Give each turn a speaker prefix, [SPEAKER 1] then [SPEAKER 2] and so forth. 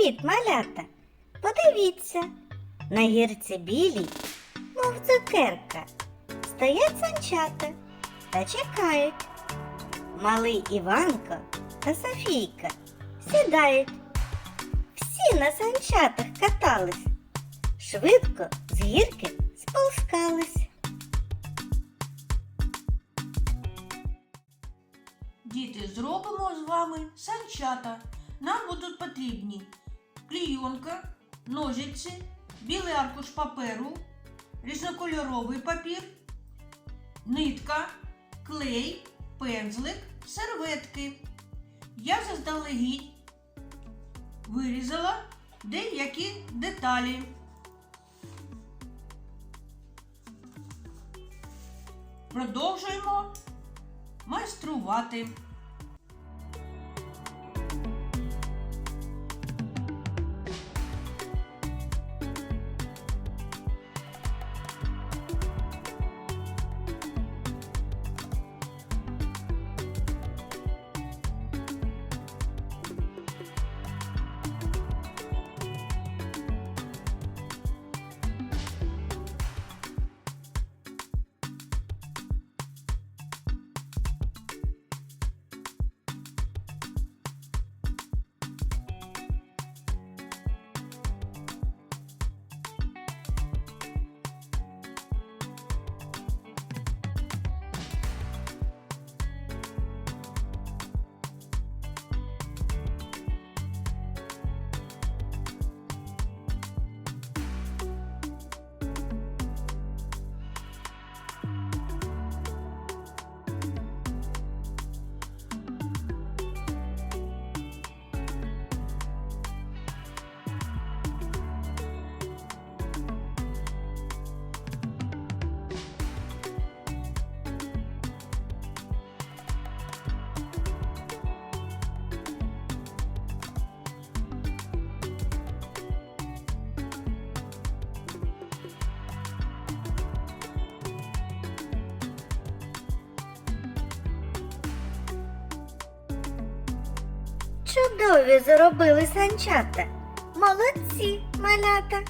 [SPEAKER 1] Привіт, малята! Подивіться, на гірці білій, мов цукерка, стоять санчата та чекають. Малий Іванко та Софійка сідають. Всі на санчатах катались, швидко з гірки сползкались.
[SPEAKER 2] Діти, зробимо з вами санчата. Нам будуть потрібні клійонка, ножиці, білий аркуш паперу, різнокольоровий папір, нитка, клей, пензлик, серветки. Я заздалегідь вирізала деякі деталі. Продовжуємо майструвати.
[SPEAKER 1] Чудові зробили санчата. Молодці, малята.